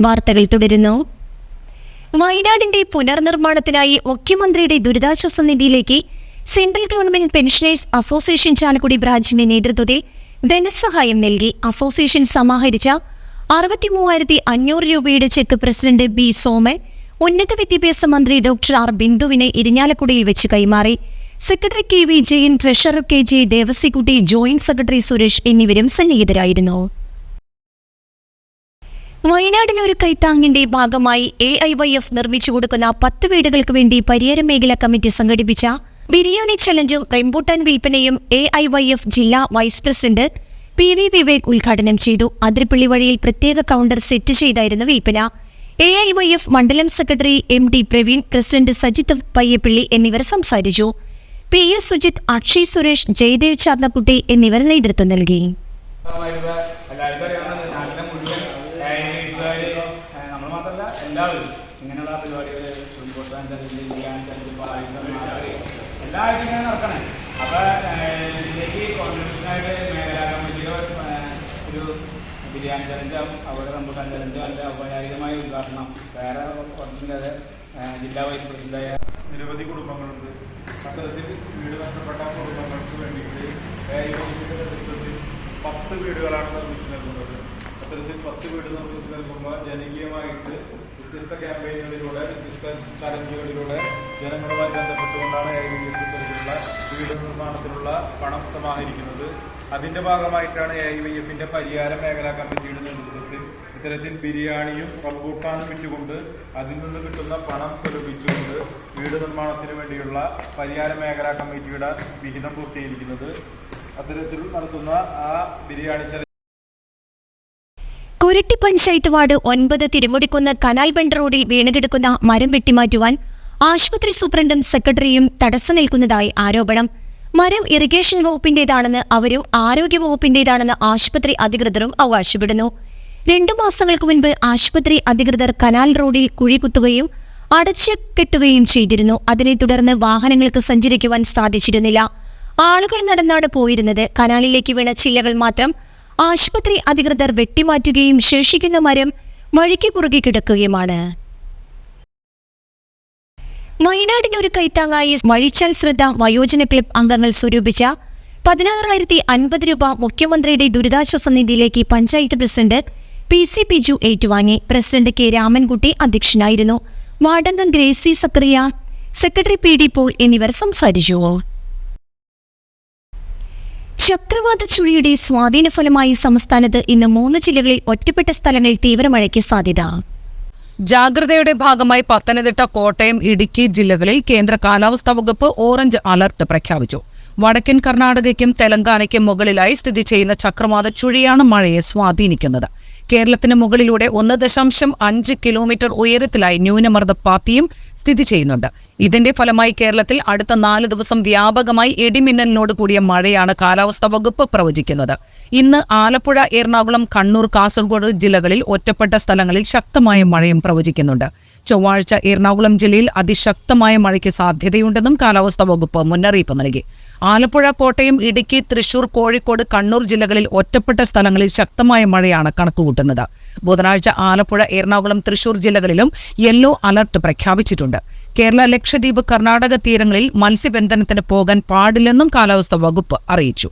വാർത്തകൾ തുടരുന്നു. വയനാടിന്റെ പുനർനിർമ്മാണത്തിനായി മുഖ്യമന്ത്രിയുടെ ദുരിതാശ്വാസ നിധിയിലേക്ക് central government pensioners association Chalakudy ബ്രാഞ്ചിന്റെ നേതൃത്വത്തിൽ ധനസഹായം നൽകി. അസോസിയേഷൻ സമാഹരിച്ച അറുപത്തി മൂവായിരത്തി അഞ്ഞൂറ് രൂപയുടെ ചെക്ക് പ്രസിഡന്റ് ബി സോമൻ ഉന്നത വിദ്യാഭ്യാസ മന്ത്രി ഡോക്ടർ ആർ ബിന്ദുവിനെ ഇരിഞ്ഞാലക്കുടിയിൽ വെച്ച് കൈമാറി. Secretary K V Jayan treasurer K J Devassykutty joint secretary Suresh എന്നിവരും സന്നിഹിതരായിരുന്നു. വയനാടിന് ഒരു കൈത്താങ്ങിന്റെ ഭാഗമായി എ ഐ വൈ എഫ് നിർമ്മിച്ചു കൊടുക്കുന്ന പത്ത് വീടുകൾക്ക് വേണ്ടി പരിയര മേഖലാ കമ്മിറ്റി സംഘടിപ്പിച്ച ബിരിയാണി ചലഞ്ചും റെംബൂട്ടാൻ വിൽപ്പനയും എ ഐ വൈ എഫ് ജില്ലാ vice president P V Vivek ഉദ്ഘാടനം ചെയ്തു. അതിരപ്പള്ളി വഴിയിൽ പ്രത്യേക കൗണ്ടർ സെറ്റ് ചെയ്തായിരുന്നു വിൽപ്പന. എ ഐ വൈ എഫ് മണ്ഡലം secretary M T Praveen president Sajith Payyappilly എന്നിവർ സംസാരിച്ചു. പി എസ് സുജിത് അക്ഷയ് സുരേഷ് ജയദേവ് ചാർന്നക്കുട്ടി എന്നിവർ നേതൃത്വം നൽകി. എല്ലാവരും ഇങ്ങനെയുള്ള പരിപാടികൾ ഉൾപ്പെടുത്താൻ ചലഞ്ച് പായസം മാറി എല്ലാവരും ഇങ്ങനെ നടക്കണേ. അപ്പൊ ഇതിലേക്ക് കോൺട്രിബ്യൂഷനായിട്ട് മേഖലാ കമ്മിറ്റിയോ ഒരു ബിരിയാണി ചലഞ്ചോ അവിടെ റംബുട്ടാൻ ചലഞ്ചോ അല്ല ഔപചാരികമായ ഉദ്ഘാടനം. വേറെ കുറച്ചില്ലാതെ ജില്ലാ വൈസ് പ്രസിഡന്റായ നിരവധി കുടുംബങ്ങളുണ്ട്. അത്തരത്തിൽ വീട് നഷ്ടപ്പെട്ട കുടുംബങ്ങൾക്ക് വേണ്ടിയിട്ട് പത്ത് വീടുകളാണ് നിർമ്മിച്ചു നൽകുന്നത്. അത്തരത്തിൽ പത്ത് വീട് നിർമ്മിച്ചു നൽകുമ്പോൾ ജനകീയമായിട്ട് വ്യത്യസ്ത ക്യാമ്പയിനുകളിലൂടെ വ്യത്യസ്ത ചലഞ്ചുകളിലൂടെ ജനങ്ങളുമായി ബന്ധപ്പെട്ടുകൊണ്ടാണ് ഏകദേശ തരത്തിലുള്ള വീട് നിർമ്മാണത്തിനുള്ള പണം സമാഹരിക്കുന്നത്. അതിന്റെ ഭാഗമായിട്ടാണ് എ ഐ വൈ എഫിന്റെ പരിഹാര മേഖലാ കമ്മിറ്റിയുടെ നേതൃത്വത്തിൽ ഇത്തരത്തിൽ ബിരിയാണിയും റംബൂട്ടാനും വിറ്റുകൊണ്ട് അതിൽ നിന്ന് കിട്ടുന്ന പണം സ്വരൂപിച്ചുകൊണ്ട് വീട് നിർമ്മാണത്തിന് വേണ്ടിയുള്ള പരിഹാര മേഖലാ കമ്മിറ്റിയുടെ വിഹിതം പൂർത്തീകരിക്കുന്നത്. അത്തരത്തിൽ നടത്തുന്ന ആ ബിരിയാണി കുരട്ടി പഞ്ചായത്ത് വാർഡ് ഒൻപത് തിരുമുടിക്കുന്ന് കനാൽ ബണ്ട് റോഡിൽ വീണുകിടക്കുന്ന മരം വെട്ടിമാറ്റുവാൻ ആശുപത്രി സൂപ്രണ്ടും സെക്രട്ടറിയും തടസ്സം നിൽക്കുന്നതായി ആരോപണം. മരം ഇറിഗേഷൻ വകുപ്പിന്റേതാണെന്ന് അവരും ആരോഗ്യ വകുപ്പിന്റേതാണെന്ന് ആശുപത്രി അധികൃതരും അവകാശപ്പെടുന്നു. രണ്ടു മാസങ്ങൾക്ക് മുൻപ് ആശുപത്രി അധികൃതർ കനാൽ റോഡിൽ കുഴി കുത്തുകയും അടച്ചു കെട്ടുകയും ചെയ്തിരുന്നു. അതിനെ തുടർന്ന് വാഹനങ്ങൾക്ക് സഞ്ചരിക്കുവാൻ സാധിച്ചിരുന്നില്ല. ആളുകൾ നടന്നാണ് പോയിരുന്നത് കനാലിലേക്ക് വീണ ചില്ലകൾ മാത്രം ആശുപത്രി അധികൃതർ വെട്ടിമാറ്റുകയും ശേഷിക്കുന്ന മരം വഴിക്ക് കുറുകി കിടക്കുകയുമാണ്. വയനാടിന് ഒരു കൈത്താങ്ങായി മഴിച്ചാൽ ശ്രദ്ധ വയോജന ക്ലബ് അംഗങ്ങൾ സ്വരൂപിച്ച പതിനാറായിരത്തി അൻപത് രൂപ മുഖ്യമന്ത്രിയുടെ ദുരിതാശ്വാസ നിധിയിലേക്ക് panchayat president P C Piju ഏറ്റുവാങ്ങി. പ്രസിഡന്റ് കെ രാമൻകുട്ടി അധ്യക്ഷനായിരുന്നു. വാർഡംഗം Gracy Sakariya secretary P D Paul എന്നിവർ സംസാരിച്ചു. ചക്രവാത ചുഴിയുടെ സ്വാധീന ഫലമായി സംസ്ഥാനത്ത് ഇന്ന് മൂന്ന് ജില്ലകളിൽ ഒറ്റപ്പെട്ട സ്ഥലങ്ങളിൽ തീവ്രമഴയ്ക്ക് സാധ്യത. ജാഗ്രതയുടെ ഭാഗമായി പത്തനംതിട്ട കോട്ടയം ഇടുക്കി ജില്ലകളിൽ കേന്ദ്ര കാലാവസ്ഥാ വകുപ്പ് ഓറഞ്ച് അലർട്ട് പ്രഖ്യാപിച്ചു. വടക്കൻ കർണാടകയ്ക്കും തെലങ്കാനയ്ക്കും മുകളിലായി സ്ഥിതി ചെയ്യുന്ന ചക്രവാത ചുഴിയാണ് മഴയെ സ്വാധീനിക്കുന്നത്. കേരളത്തിന് മുകളിലൂടെ ഒന്ന് ദശാംശം അഞ്ച് കിലോമീറ്റർ ഉയരത്തിലായി ന്യൂനമർദ്ദപ്പാത്തിയും സ്ഥിതി ചെയ്യുന്നുണ്ട്. ഇതിന്റെ ഫലമായി കേരളത്തിൽ അടുത്ത നാല് ദിവസം വ്യാപകമായി ഇടിമിന്നലിനോട് കൂടിയ മഴയാണ് കാലാവസ്ഥാ വകുപ്പ് പ്രവചിക്കുന്നത്. ഇന്ന് ആലപ്പുഴ എറണാകുളം കണ്ണൂർ കാസർഗോഡ് ജില്ലകളിൽ ഒറ്റപ്പെട്ട സ്ഥലങ്ങളിൽ ശക്തമായ മഴയും പ്രവചിക്കുന്നുണ്ട്. ചൊവ്വാഴ്ച എറണാകുളം ജില്ലയിൽ അതിശക്തമായ മഴയ്ക്ക് സാധ്യതയുണ്ടെന്നും കാലാവസ്ഥാ വകുപ്പ് മുന്നറിയിപ്പ് നൽകി. ആലപ്പുഴ കോട്ടയം ഇടുക്കി തൃശൂർ കോഴിക്കോട് കണ്ണൂർ ജില്ലകളിൽ ഒറ്റപ്പെട്ട സ്ഥലങ്ങളിൽ ശക്തമായ മഴയാണ് കണക്കുകൂട്ടുന്നത്. ബുധനാഴ്ച ആലപ്പുഴ എറണാകുളം തൃശൂർ ജില്ലകളിലും യെല്ലോ അലർട്ട് പ്രഖ്യാപിച്ചിട്ടുണ്ട്. കേരള ലക്ഷദ്വീപ് കർണാടക തീരങ്ങളിൽ മത്സ്യബന്ധനത്തിന് പോകാൻ പാടില്ലെന്നും കാലാവസ്ഥാ വകുപ്പ് അറിയിച്ചു.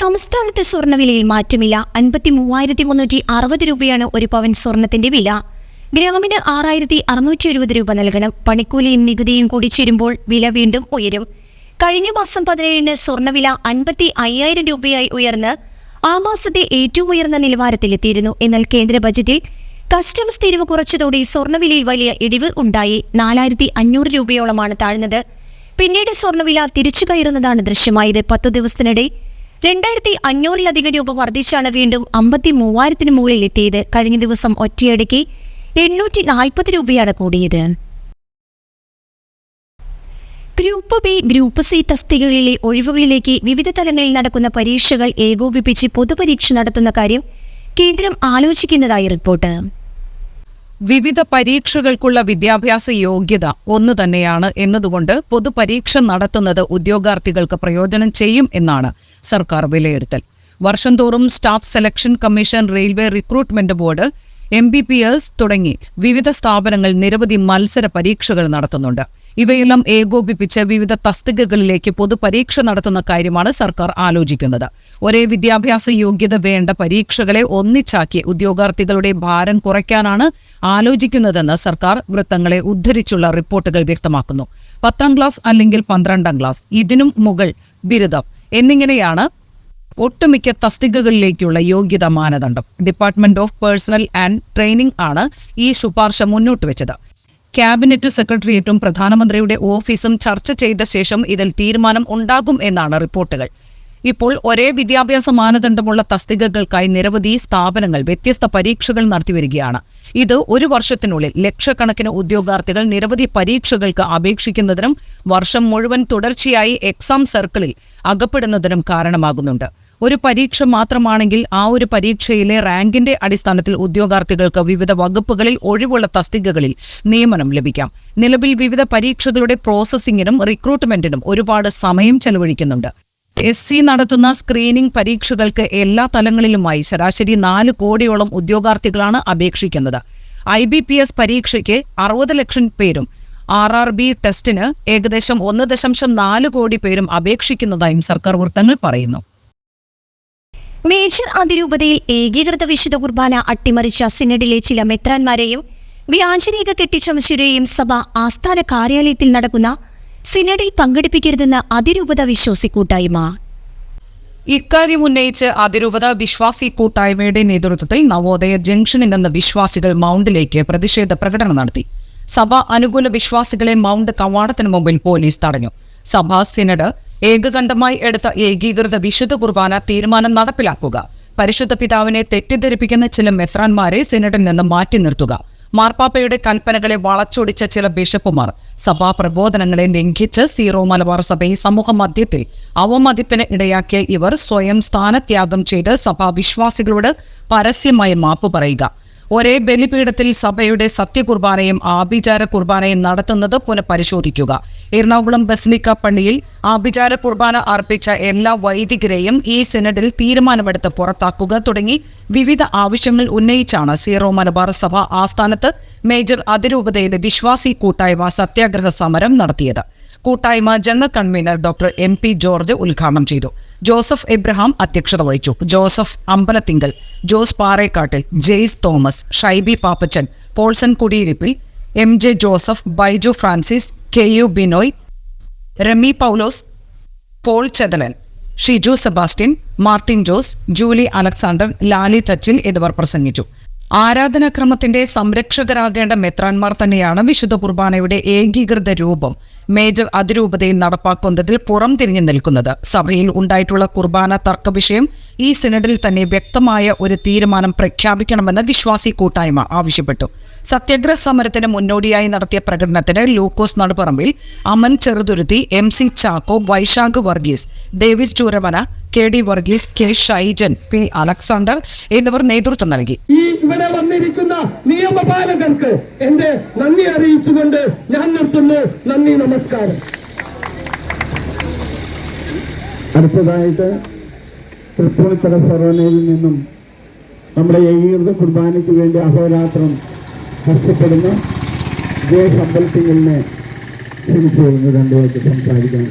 സംസ്ഥാനത്ത് സ്വർണവിലയിൽ മാറ്റമില്ല. അൻപത്തി മൂവായിരത്തി മുന്നൂറ്റി അറുപത് രൂപയാണ് ഒരു പവൻ സ്വർണത്തിന്റെ വില. ഗ്രാമിന് ആറായിരത്തി അറുന്നൂറ്റി എഴുപത് രൂപ നൽകണം. പണിക്കൂലിയും നികുതിയും കൂടി ചേരുമ്പോൾ വില വീണ്ടും ഉയരും. കഴിഞ്ഞ മാസം പതിനേഴിന് സ്വർണവില അൻപത്തി അയ്യായിരം രൂപയായി ഉയർന്ന് ആ മാസത്തെ ഏറ്റവും ഉയർന്ന നിലവാരത്തിലെത്തിയിരുന്നു. എന്നാൽ കേന്ദ്ര ബജറ്റിൽ കസ്റ്റംസ് തീരുവ കുറച്ചതോടെ സ്വർണവിലയിൽ വലിയ ഇടിവ് ഉണ്ടായി. നാലായിരത്തി അഞ്ഞൂറ് രൂപയോളമാണ് താഴ്ന്നത്. പിന്നീട് സ്വർണവില തിരിച്ചു കയറുന്നതാണ് ദൃശ്യമായത്. പത്തു ദിവസത്തിനിടെ രണ്ടായിരത്തി അഞ്ഞൂറിലധികം രൂപ വർദ്ധിച്ചാണ് വീണ്ടും അമ്പത്തി മൂവായിരത്തിന് മുകളിൽ എത്തിയത് കഴിഞ്ഞ ദിവസം ഒറ്റയടിക്ക് എണ്ണൂറ്റി നാൽപ്പത് രൂപയാണ് കൂടിയത്. ഗ്രൂപ്പ് ബി ഗ്രൂപ്പ് സി തസ്തികകളിലെ ഒഴിവുകളിലേക്ക് വിവിധ തലങ്ങളിൽ നടക്കുന്ന പരീക്ഷകൾ ഏകോപിപ്പിച്ച് പൊതുപരീക്ഷ നടത്തുന്ന കാര്യം കേന്ദ്രം ആലോചിക്കുന്നതായി റിപ്പോർട്ട്. വിവിധ പരീക്ഷകൾക്കുള്ള വിദ്യാഭ്യാസ യോഗ്യത ഒന്നു തന്നെയാണ് എന്നതുകൊണ്ട് പൊതുപരീക്ഷ നടത്തുന്നത് ഉദ്യോഗാർത്ഥികൾക്ക് പ്രയോജനം ചെയ്യും എന്നാണ് സർക്കാർ വിലയിരുത്തൽ. വർഷം തോറും staff selection commission railway recruitment board M B P S തുടങ്ങി വിവിധ സ്ഥാപനങ്ങൾ നിരവധി മത്സര പരീക്ഷകൾ നടത്തുന്നുണ്ട്. ഇവയെല്ലാം ഏകോപിപ്പിച്ച് വിവിധ തസ്തികകളിലേക്ക് പൊതുപരീക്ഷ നടത്തുന്ന കാര്യമാണ് സർക്കാർ ആലോചിക്കുന്നത്. ഒരേ വിദ്യാഭ്യാസ യോഗ്യത വേണ്ട പരീക്ഷകളെ ഒന്നിച്ചാക്കി ഉദ്യോഗാർത്ഥികളുടെ ഭാരം കുറയ്ക്കാനാണ് ആലോചിക്കുന്നതെന്ന് സർക്കാർ വൃത്തങ്ങളെ ഉദ്ധരിച്ചുള്ള റിപ്പോർട്ടുകൾ വ്യക്തമാക്കുന്നു. പത്താം ക്ലാസ് അല്ലെങ്കിൽ പന്ത്രണ്ടാം ക്ലാസ് ഇതിനും മുകൾ ബിരുദം എന്നിങ്ങനെയാണ് ഒട്ടുമിക്ക തസ്തികകളിലേക്കുള്ള യോഗ്യതാ മാനദണ്ഡം. Department of personnel and training ആണ് ഈ ശുപാർശ മുന്നോട്ട് വെച്ചത്. ക്യാബിനറ്റ് സെക്രട്ടേറിയറ്റും പ്രധാനമന്ത്രിയുടെ ഓഫീസും ചർച്ച ചെയ്ത ശേഷം ഇതിൽ തീരുമാനം ഉണ്ടാകും എന്നാണ് റിപ്പോർട്ടുകൾ. ഇപ്പോൾ ഒരേ വിദ്യാഭ്യാസ മാനദണ്ഡമുള്ള തസ്തികകൾക്കായി നിരവധി സ്ഥാപനങ്ങൾ വ്യത്യസ്ത പരീക്ഷകൾ നടത്തിവരികയാണ്. ഇത് ഒരു വർഷത്തിനുള്ളിൽ ലക്ഷക്കണക്കിന് ഉദ്യോഗാർത്ഥികൾ നിരവധി പരീക്ഷകൾക്ക് അപേക്ഷിക്കുന്നതിനും വർഷം മുഴുവൻ തുടർച്ചയായി എക്സാം സർക്കിളിൽ അകപ്പെടുന്നതിനും കാരണമാകുന്നുണ്ട്. ഒരു പരീക്ഷ മാത്രമാണെങ്കിൽ ആ ഒരു പരീക്ഷയിലെ റാങ്കിന്റെ അടിസ്ഥാനത്തിൽ ഉദ്യോഗാർത്ഥികൾക്ക് വിവിധ വകുപ്പുകളിൽ ഒഴിവുള്ള തസ്തികകളിൽ നിയമനം ലഭിക്കാം. നിലവിൽ വിവിധ പരീക്ഷകളുടെ പ്രോസസ്സിംഗിനും റിക്രൂട്ട്മെന്റിനും ഒരുപാട് സമയം ചെലവഴിക്കുന്നുണ്ട്. എസ് സി നടത്തുന്ന സ്ക്രീനിംഗ് പരീക്ഷകൾക്ക് എല്ലാ തലങ്ങളിലുമായി ശരാശരി നാല് കോടിയോളം ഉദ്യോഗാർത്ഥികളാണ് അപേക്ഷിക്കുന്നത്. ഐ ബി പി എസ് പരീക്ഷയ്ക്ക് അറുപത് ലക്ഷം പേരും ആർ ആർ ബി ടെസ്റ്റിന് ഏകദേശം ഒന്ന് ദശാംശം നാല് കോടി പേരും അപേക്ഷിക്കുന്നതായും സർക്കാർ വൃത്തങ്ങൾ പറയുന്നു. മേജർ അതിരൂപതയിൽ ഏകീകൃത വിശുദ്ധ കുർബാന അട്ടിമറിച്ച സിനഡിലെ ചില മെത്രാന്മാരെയും വ്യാജരേഖ കെട്ടിച്ചമച്ചവരെയും സഭ ആസ്ഥാന കാര്യാലയത്തിൽ നടക്കുന്ന സിനഡിൽ പങ്കെടുപ്പിക്കരുതെന്ന് അതിരൂപത വിശ്വാസി കൂട്ടായ്മ. ഇക്കാര്യം ഉന്നയിച്ച് അതിരൂപത വിശ്വാസി കൂട്ടായ്മയുടെ നേതൃത്വത്തിൽ നവോദയ ജംഗ്ഷനിൽ നിന്ന് വിശ്വാസികൾ മൗണ്ടിലേക്ക് പ്രതിഷേധ പ്രകടനം നടത്തി. സഭ അനുകൂല വിശ്വാസികളെ മൗണ്ട് കവാടത്തിന് മുമ്പിൽ പോലീസ് തടഞ്ഞു. സഭാ സിനഡ് ഏകകണ്ഠമായി എടുത്ത ഏകീകൃത വിശുദ്ധ കുർബാന തീരുമാനം നടപ്പിലാക്കുക. പരിശുദ്ധ പിതാവിനെ തെറ്റിദ്ധരിപ്പിക്കുന്ന ചില മെത്രാന്മാരെ സിനഡിൽ നിന്ന് മാറ്റി നിർത്തുക. മാർപ്പാപ്പയുടെ കൽപ്പനകളെ വളച്ചൊടിച്ച ചില ബിഷപ്പുമാർ സഭാ പ്രബോധനങ്ങളെ ലംഘിച്ച് സീറോ മലബാർ സഭയെ സമൂഹ മധ്യത്തിൽ അവമതിപ്പിന് ഇടയാക്കിയ ഇവർ സ്വയം സ്ഥാനത്യാഗം ചെയ്ത് സഭാ വിശ്വാസികളോട് പരസ്യമായി മാപ്പ് പറയുക. ഒരേ ബലിപീഠത്തിൽ സഭയുടെ സത്യകുർബാനയും ആഭിചാര കുർബാനയും നടത്തുന്നത് പുനഃപരിശോധിക്കുക. എറണാകുളം ബസ്നിക്ക പള്ളിയിൽ ആഭിചാര കുർബാന അർപ്പിച്ച എല്ലാ വൈദികരെയും ഈ സെനഡിൽ തീരുമാനമെടുത്ത് പുറത്താക്കുക തുടങ്ങി വിവിധ ആവശ്യങ്ങൾ ഉന്നയിച്ചാണ് സീറോ മലബാർ സഭ ആസ്ഥാനത്ത് മേജർ അതിരൂപതയിലെ വിശ്വാസി കൂട്ടായ്മ സത്യാഗ്രഹ സമരം നടത്തിയത്. കൂട്ടായ്മ general convener doctor M P George ഉദ്ഘാടനം ചെയ്തു. ജോസഫ് എബ്രഹാം അധ്യക്ഷത വഹിച്ചു. Joseph Ambalathinkal Jose Parekkattil Jais Thomas Shyby Pappachan Paulson Kudiyirippil M J Joseph Baiju Francis K U Binoy Rami Paulose Paul Chethalan Shiju Sebastian Martin Jose Julie Alexander Lali Thachil എന്നിവർ പ്രസംഗിച്ചു. ആരാധനാക്രമത്തിന്റെ സംരക്ഷകരാകേണ്ട മെത്രാൻമാർ തന്നെയാണ് വിശുദ്ധ കുർബാനയുടെ ഏകീകൃത രൂപം. Major അതിരൂപതയിൽ നടപ്പാക്കുന്നതിൽ പുറം തിരിഞ്ഞു നിൽക്കുന്നത്. സഭയിൽ ഉണ്ടായിട്ടുള്ള കുർബാന തർക്ക വിഷയം ഈ സിനഡിൽ തന്നെ വ്യക്തമായ ഒരു തീരുമാനം പ്രഖ്യാപിക്കണമെന്ന് വിശ്വാസി കൂട്ടായ്മ ആവശ്യപ്പെട്ടു. സത്യാഗ്രഹ സമരത്തിന് മുന്നോടിയായി നടത്തിയ പ്രകടനത്തിന് Lukose Naduparambil Aman Cheruthuruthy M C Chacko Vaishakh Varghese Davis Chooramana K D Varghese K Shyjan P Alexander എന്നിവർ നേതൃത്വം നൽകി. ഈ ഇവിടെ വന്നിരിക്കുന്ന നിയമപാലകർക്ക് എന്റെ നന്ദി അറിയിച്ചുകൊണ്ട് ഞാൻ നിർത്തുന്നു. നന്ദി നമസ്കാരം. അടുത്തതായിട്ട് തൃപ്പൂണിത്തറ ഫൊറോനയിൽ നിന്നും നമ്മുടെ ഏകീകൃത കുർബാനയ്ക്ക് വേണ്ടി അഹോരാത്രം കഷ്ടപ്പെടുന്ന. ജെ സമ്പൽസിംഗിനെ ക്ഷണിച്ചു വരുന്നു രണ്ടുപേർക്ക് സംസാരിക്കാൻ.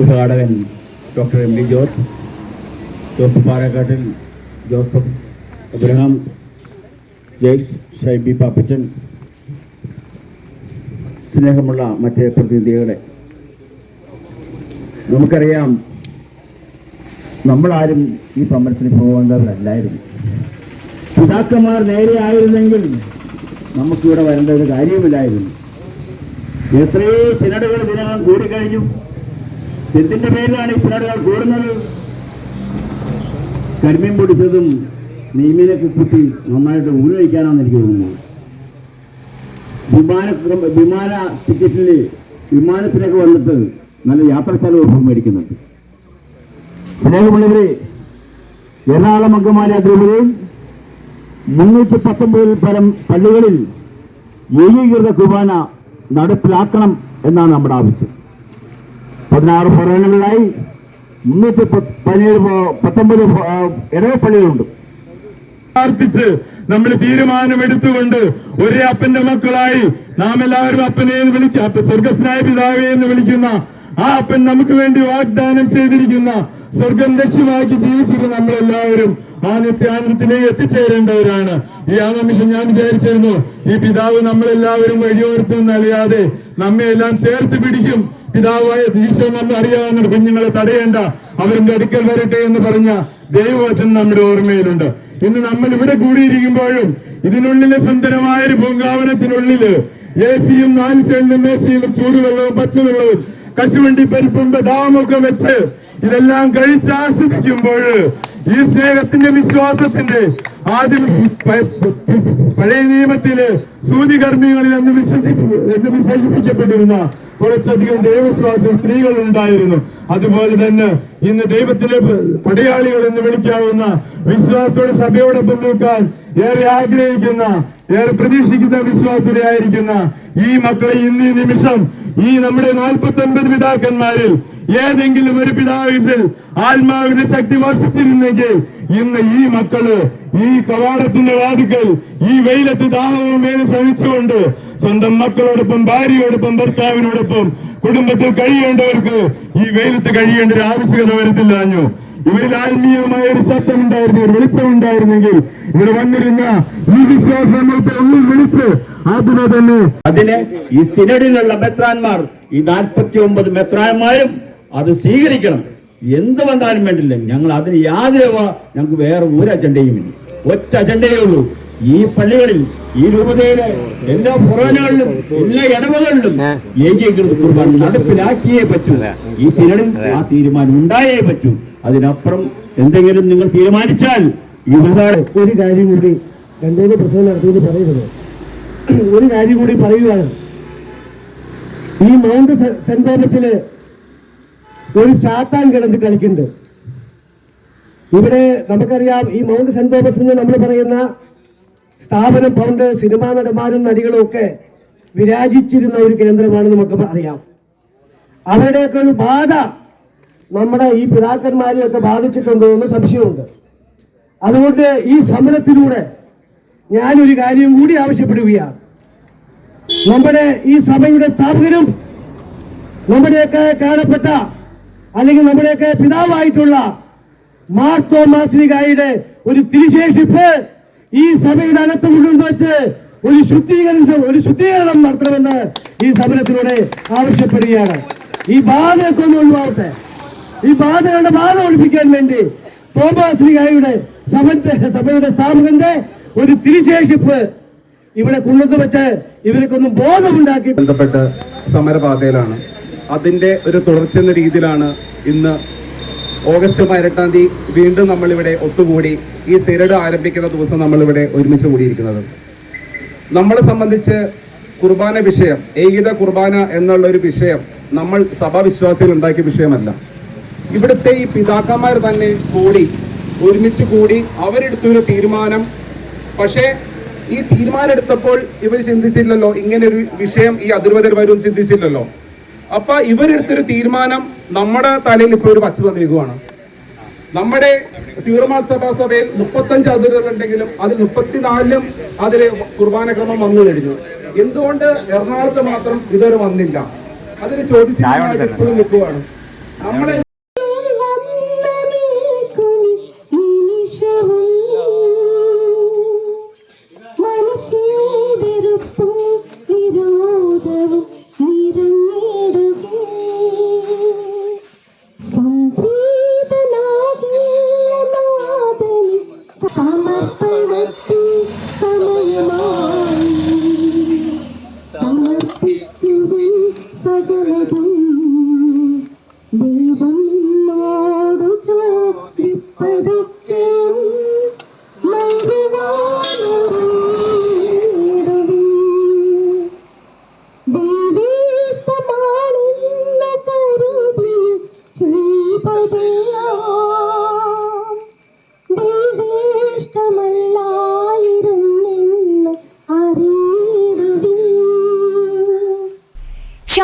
ഉദ്ഘാടകൻ doctor M D George Joseph Parakkattil Joseph Abraham Jais Shyby Pappachan സ്നേഹമുള്ള മറ്റേ പ്രതിനിധികളെ. നമുക്കറിയാം നമ്മളാരും ഈ സമരത്തിന് പോകേണ്ടവരല്ലായിരുന്നു. പിതാക്കന്മാർ നേരെയായിരുന്നെങ്കിൽ നമുക്കിവിടെ വരേണ്ട ഒരു കാര്യമില്ലായിരുന്നു എത്രയോ സിനഡുകൾ ഇതിനകം കൂടിക്കഴിഞ്ഞു. എന്തിന്റെ പേരിലാണ് ഈ സിനഡുകൾ കൂടുന്നത്? കരിമീൻ പൊടിച്ചതും നെയ്മീനെ കുത്തി നന്നായിട്ട് ഊരി വയ്ക്കാനാണെന്ന് എനിക്ക് തോന്നുന്നു. വിമാന വിമാന ടിക്കറ്റിൽ വിമാനത്തിലേക്ക് വന്നിട്ട് നല്ല യാത്രാ ചെലവ് മേടിക്കുന്നുണ്ട്. സ്നേഹമുള്ളവരെ എറണാകുളം അങ്കമാലി അതിരൂപതയിൽ മുന്നൂറ്റി പത്തൊമ്പതിൽ പരം പള്ളികളിൽ ഏകീകൃത കുർബാന നടപ്പിലാക്കണം എന്നാണ് നമ്മുടെ ആവശ്യം. പതിനാറ് പ്രകടനങ്ങളിലായി മുന്നൂറ്റി പതിനേഴ് പത്തൊമ്പത് പ്രാർത്ഥിച്ച് നമ്മൾ തീരുമാനമെടുത്തുകൊണ്ട് ഒരേ അപ്പന്റെ മക്കളായി നാം എല്ലാവരും അപ്പനെ എന്ന് വിളിക്കുക സ്വർഗസ്നായ പിതാവേ എന്ന് വിളിക്കുന്ന ആ അപ്പൻ നമുക്ക് വേണ്ടി വാഗ്ദാനം ചെയ്തിരിക്കുന്ന സ്വർഗം ലക്ഷ്യമാക്കി ജീവിച്ചിരുന്ന നമ്മളെല്ലാവരും ആ നിത്യാനന്ദത്തിലേക്ക് എത്തിച്ചേരേണ്ടവരാണ്. ഈ ആ നിമിഷം ഞാൻ വിചാരിച്ചിരുന്നു ഈ പിതാവ് നമ്മളെല്ലാവരും വഴിയോരത്ത് നിന്നറിയാതെ നമ്മെ എല്ലാം ചേർത്ത് പിടിക്കും. പിതാവായ ഈശോ നമ്മൾ അറിയാവുന്ന കുഞ്ഞുങ്ങളെ തടയേണ്ട അവരുടെ അടുക്കൽ വരട്ടെ എന്ന് പറഞ്ഞ ദൈവവചനം നമ്മുടെ ഓർമ്മയിലുണ്ട്. ഇന്ന് നമ്മൾ ഇവിടെ കൂടിയിരിക്കുമ്പോഴും ഇതിനുള്ളിലെ സുന്ദരമായ ഒരു പൂങ്കാവനത്തിനുള്ളിൽ എ സിയും നാല് സെല്ലും മേശയിലും ചൂടുവെള്ളവും പച്ചവെള്ളവും കശുവണ്ടി പരിപ്പും ബദാമൊക്കെ വെച്ച് ഇതെല്ലാം കഴിച്ച് ആസ്വദിക്കുമ്പോൾ ഈ സ്നേഹത്തിന്റെ വിശ്വാസത്തിന്റെ ആദ്യം പഴയ നിയമത്തിൽ സൂതികർമ്മികളിൽ എന്ന് വിശ്വസിക്കുന്നു എന്ന് വിശേഷിപ്പിക്കപ്പെട്ടിരുന്ന കുറച്ചധികം ദൈവവിശ്വാസം സ്ത്രീകൾ ഉണ്ടായിരുന്നു അതുപോലെ തന്നെ ഇന്ന് ദൈവത്തിലെ പടയാളികൾ എന്ന് വിളിക്കാവുന്ന വിശ്വാസത്തോടെ സഭയോടൊപ്പം നിൽക്കാൻ ഏറെ ആഗ്രഹിക്കുന്ന ഏറെ പ്രതീക്ഷിക്കുന്ന വിശ്വാസത്തോടെ ഈ മക്കളെ ഇന്ന് ഈ നിമിഷം ഈ നമ്മുടെ നാൽപ്പത്തി ഒൻപത് പിതാക്കന്മാരിൽ ഏതെങ്കിലും ഒരു പിതാവിന്റെ ആത്മാവിന്റെ ശക്തി വർഷിച്ചിരുന്നെങ്കിൽ ഇന്ന് ഈ മക്കൾ ഈ കവാടത്തിന്റെ വാതുക്കൽ ഈ വെയിലത്ത് ദാഹവും വേറെ സഹിച്ചുകൊണ്ട് സ്വന്തം മക്കളോടൊപ്പം ഭാര്യയോടൊപ്പം ഭർത്താവിനോടൊപ്പം കുടുംബത്തിൽ കഴിയേണ്ടവർക്ക് ഈ വെയിലത്ത് കഴിയേണ്ട ഒരു ആവശ്യകത വരത്തില്ലാഞ്ഞു. ഇവരിൽ ആത്മീയമായ ഒരു ശബ്ദം ഉണ്ടായിരുന്നു ഒരു വെളിച്ചം ഉണ്ടായിരുന്നെങ്കിൽ ഇവർ വന്നിരുന്ന ഈ വിശ്വാസങ്ങൾക്ക് ഒന്നും വിളിച്ച് ആദ്യമേ തന്നെ അതിന് ഈ സിനഡിലുള്ള മെത്രാന്മാർ ഈ നാൽപ്പത്തി ഒമ്പത് മെത്രാന്മാരും അത് സ്വീകരിക്കണം. എന്ത് വന്നാലും വേണ്ടില്ല. ഞങ്ങൾ അതിന് യാതൊരു ഞങ്ങൾക്ക് വേറെ ഒരു അജണ്ടയും ഇല്ല. ഒറ്റ അജണ്ടയേ ഉള്ളൂ. ഈ പള്ളികളിൽ ഈ രൂപതയിലെ എല്ലാ പുറവനകളിലും എല്ലാ ഇടവകളിലും ഏകീകൃത കുർബാന നടപ്പിലാക്കിയേ പറ്റൂ. ഈ തിരടിൽ ആ തീരുമാനം ഉണ്ടായേ പറ്റൂ. അതിനപ്പുറം എന്തെങ്കിലും നിങ്ങൾ തീരുമാനിച്ചാൽ ഈ ഒരു കാര്യം കൂടി. രണ്ടേത് പ്രശ്നം നടത്തിയിട്ട് പറയുന്നത് ഒരു കാര്യം കൂടി പറയുകയാണ്. ഈ മൗണ്ട് സെന്റ് തോമസിൽ ഒരു സാത്താൻ കിടന്ന് കളിക്കുന്നുണ്ട്. ഇവിടെ നമുക്കറിയാം ഈ മൗണ്ട് സെന്റ് തോമസ് എന്ന് നമ്മൾ പറയുന്ന സ്ഥാപനം പണ്ട് സിനിമാ നടന്മാരും നടികളും ഒക്കെ വിരാജിച്ചിരുന്ന ഒരു കേന്ദ്രമാണ് നമുക്ക് അറിയാം. അവരുടെയൊക്കെ ഒരു ബാധ നമ്മുടെ ഈ പിതാക്കന്മാരെയൊക്കെ ബാധിച്ചിട്ടുണ്ടോ എന്ന് സംശയമുണ്ട്. അതുകൊണ്ട് ഈ സമരത്തിലൂടെ ഞാനൊരു കാര്യം കൂടി ആവശ്യപ്പെടുകയാണ്. നമ്മുടെ ഈ സഭയുടെ സ്ഥാപകരും നമ്മുടെയൊക്കെ കാണപ്പെട്ട അല്ലെങ്കിൽ നമ്മുടെയൊക്കെ പിതാവായിട്ടുള്ള മാർ തോമാശ്രീകായുടെ ഒരു തിരിശേഷിപ്പ് ഈ സഭയുടെ അകത്ത് വെച്ച് ഒരു ശുദ്ധീകരണം ഒരു ശുദ്ധീകരണം നടത്തണമെന്ന് ഈ സമരത്തിലൂടെ ആവശ്യപ്പെടുകയാണ്. ഈ ബാധയൊക്കെ ഒന്ന് ഒഴിവാകട്ടെ. ഈ ബാധകളുടെ ബാധ ഒഴിപ്പിക്കാൻ വേണ്ടി തോമാശ്രീകായുടെ സഭന്റെ സഭയുടെ സ്ഥാപകന്റെ ഒരു തിരിശേഷിപ്പ് ഇവിടെ കുന്നത്ത് വെച്ച് ഇവർക്കൊന്നും ബോധമുണ്ടാക്കി ബന്ധപ്പെട്ട് സമരപാതയിലാണ്. അതിന്റെ ഒരു തുടർച്ച എന്ന രീതിയിലാണ് ഇന്ന് ഓഗസ്റ്റ് പതിനെട്ടാം തീയതി വീണ്ടും നമ്മളിവിടെ ഒത്തുകൂടി. ഈ സിരട് ആരംഭിക്കുന്ന ദിവസം നമ്മളിവിടെ ഒരുമിച്ച് കൂടിയിരിക്കുന്നത്. നമ്മളെ സംബന്ധിച്ച് കുർബാന വിഷയം ഏകീത കുർബാന എന്നുള്ള ഒരു വിഷയം നമ്മൾ സഭാവിശ്വാസികൾ ഉണ്ടാക്കിയ വിഷയമല്ല. ഇവിടുത്തെ ഈ പിതാക്കന്മാർ തന്നെ കൂടി ഒരുമിച്ച് കൂടി അവരെടുത്തൊരു തീരുമാനം. പക്ഷേ ഈ തീരുമാനം എടുത്തപ്പോൾ ഇവർ ചിന്തിച്ചില്ലല്ലോ ഇങ്ങനെ ഒരു വിഷയം ഈ അതിർവതർ വരും ചിന്തിച്ചില്ലല്ലോ. അപ്പൊ ഇവരെടുത്തൊരു തീരുമാനം നമ്മുടെ തലയിൽ ഇപ്പോൾ ഒരു പച്ച തന്നിരിക്കുകയാണ് നമ്മുടെ സീറമാൽ സഭാ സഭയിൽ മുപ്പത്തഞ്ച് അതിരുകളുണ്ടെങ്കിലും അതിൽ മുപ്പത്തിനാലിലും അതിൽ കുർബാന ക്രമം വന്നു കഴിഞ്ഞു. എന്തുകൊണ്ട് എറണാകുളത്ത് മാത്രം ഇതുവരെ വന്നില്ല? അതിന് ചോദിച്ചു നിൽക്കുകയാണ് നമ്മളെ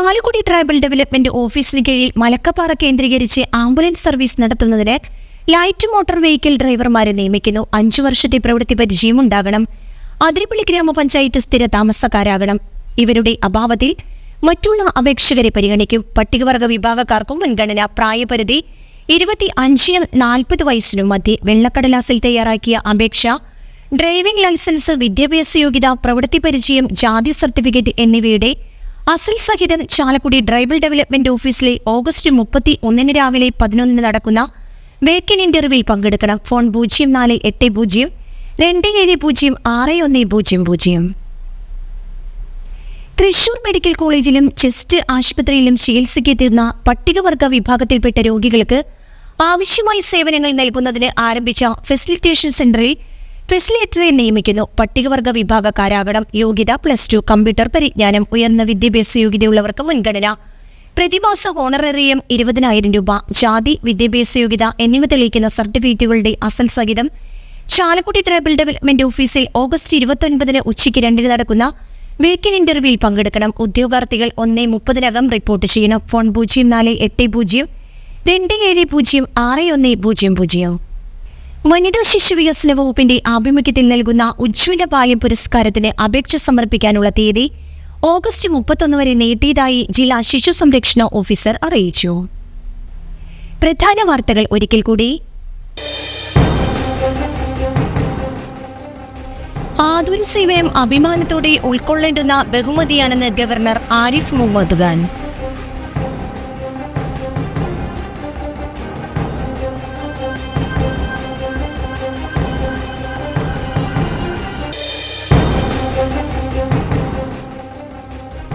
ചാലക്കുടി ട്രൈബൽ ഡെവലപ്മെന്റ് ഓഫീസിന് കീഴിൽ മലക്കപ്പാറ കേന്ദ്രീകരിച്ച് ആംബുലൻസ് സർവീസ് നടത്തുന്നതിന് ലൈറ്റ് മോട്ടോർ വെഹിക്കിൾ ഡ്രൈവർമാരെ നിയമിക്കുന്നു. അഞ്ചു വർഷത്തെ പ്രവൃത്തി പരിചയം ഉണ്ടാകണം അതിരപ്പള്ളി ഗ്രാമപഞ്ചായത്ത് സ്ഥിര താമസക്കാരാകണം ഇവരുടെ അഭാവത്തിൽ മറ്റുള്ള അപേക്ഷകരെ പരിഗണിക്കും. പട്ടികവർഗ വിഭാഗക്കാർക്കും മുൻഗണന. പ്രായപരിധി ഇരുപത്തി അഞ്ചിനും നാൽപ്പത് വയസ്സിനും മധ്യേ. വെള്ളക്കടലാസിൽ തയ്യാറാക്കിയ അപേക്ഷ ഡ്രൈവിംഗ് ലൈസൻസ് വിദ്യാഭ്യാസ യോഗ്യത പ്രവൃത്തി പരിചയം ജാതി സർട്ടിഫിക്കറ്റ് എന്നിവയുടെ അസൽ സഹിതം ചാലക്കുടി ട്രൈബൽ ഡെവലപ്മെന്റ് ഓഫീസിലെ ഓഗസ്റ്റ് മുപ്പത്തി ഒന്നിന് രാവിലെ പതിനൊന്നിന് നടക്കുന്ന വേക്കൻ ഇന്റർവ്യൂവിൽ പങ്കെടുക്കണം. ഫോൺ പൂജ്യം നാല് എട്ട് പൂജ്യം രണ്ട് ഏഴ് പൂജ്യം ആറ് ഒന്ന് പൂജ്യം പൂജ്യം. തൃശൂർ മെഡിക്കൽ കോളേജിലും ചെസ്റ്റ് ആശുപത്രിയിലും ചികിത്സയ്ക്ക് എത്തുന്ന പട്ടികവർഗ വിഭാഗത്തിൽപ്പെട്ട രോഗികൾക്ക് ആവശ്യമായ സേവനങ്ങൾ നൽകുന്നതിന് ആരംഭിച്ച ഫെസിലിറ്റേഷൻ സെന്ററിൽ ഫെസിലിറ്ററെ നിയമിക്കുന്നു. പട്ടികവർഗ വിഭാഗക്കാരാകണം. യോഗ്യത പ്ലസ് ടു. കമ്പ്യൂട്ടർ പരിജ്ഞാനം. ഉയർന്ന വിദ്യാഭ്യാസ യോഗ്യതയുള്ളവർക്ക് മുൻഗണന. പ്രതിമാസ ഹോണറേറിയം ഇരുപതിനായിരം രൂപ. ജാതി വിദ്യാഭ്യാസ യോഗ്യത എന്നിവ തെളിയിക്കുന്ന സർട്ടിഫിക്കറ്റുകളുടെ അസൽ സഹിതം ചാലക്കുടി ട്രൈബൽ ഡെവലപ്മെന്റ് ഓഫീസിൽ ഓഗസ്റ്റ് ഇരുപത്തൊൻപതിന് ഉച്ചയ്ക്ക് രണ്ടിന് നടക്കുന്ന വേക്കൻ ഇന്റർവ്യൂവിൽ പങ്കെടുക്കണം. ഉദ്യോഗാർത്ഥികൾ ഒന്നേ മുപ്പതിനകം റിപ്പോർട്ട് ചെയ്യണം. ഫോൺ പൂജ്യം നാല് എട്ട് പൂജ്യം രണ്ട് ഏഴ് പൂജ്യം ആറ് ഒന്ന് പൂജ്യം പൂജ്യം. വനിതാ ശിശു വികസന വകുപ്പിന്റെ ആഭിമുഖ്യത്തിൽ നൽകുന്ന ഉജ്ജ്വല ബാല്യം പുരസ്കാരത്തിന് അപേക്ഷ സമർപ്പിക്കാനുള്ള തീയതി ഓഗസ്റ്റ് മുപ്പത്തൊന്ന് വരെ നീട്ടിയതായി ജില്ലാ ശിശു സംരക്ഷണ ഓഫീസർ അറിയിച്ചു. പ്രധാന വാർത്തകൾ ഒരിക്കൽ കൂടി. ആതുര സേവനം അഭിമാനത്തോടെ ഉൾക്കൊള്ളേണ്ടുന്ന ബഹുമതിയാണെന്ന് ഗവർണർ ആരിഫ് മുഹമ്മദ് ഖാൻ.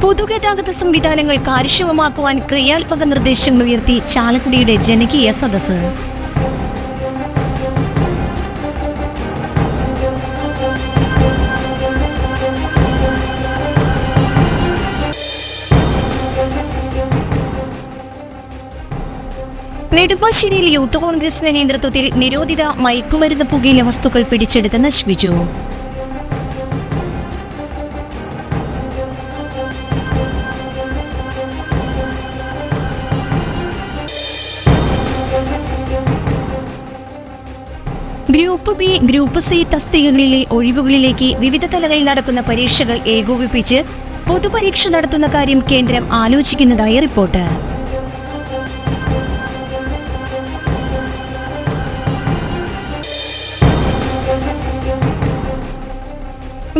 പൊതുഗതാഗത സംവിധാനങ്ങൾ കാര്യക്ഷമമാക്കുവാൻ ക്രിയാത്മക നിർദ്ദേശങ്ങൾ ഉയർത്തി ചാലക്കുടിയുടെ ജനകീയ സദസ്സ്. നെടുമ്പാശ്ശേരിയിൽ യൂത്ത് കോൺഗ്രസിന്റെ നേതൃത്വത്തിൽ നിരോധിത മയക്കുമരുന്ന് പുകയിലെ വസ്തുക്കൾ പിടിച്ചെടുത്ത് നശിപ്പിച്ചു ബി ഗ്രൂപ്പ് സി തസ്തികകളിലെ ഒഴിവുകളിലേക്ക് വിവിധ തലങ്ങളിൽ നടക്കുന്ന പരീക്ഷകൾ ഏകോപിപ്പിച്ച് പൊതുപരീക്ഷ നടത്തുന്ന കാര്യം കേന്ദ്രം ആലോചിക്കുന്നതായി റിപ്പോർട്ട്.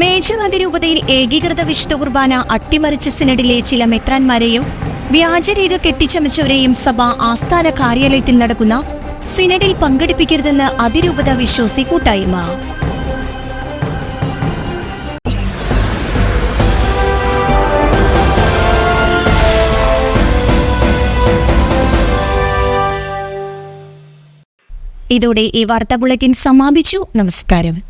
മേജർ അതിരൂപതയിൽ ഏകീകൃത വിശുദ്ധ കുർബാന അട്ടിമറിച്ച സിനഡിലെ ചില മെത്രാന്മാരെയും വ്യാജരേഖ കെട്ടിച്ചമച്ചവരെയും സഭ ആസ്ഥാന കാര്യാലയത്തിൽ നടക്കുന്ന സിനഡിൽ പങ്കെടുപ്പിക്കരുതെന്ന് അതിരൂപത വിശ്വാസി കൂട്ടായ്മ. ഇതോടെ ഈ വാർത്താ ബുള്ളറ്റിൻ സമാപിച്ചു. നമസ്കാരം.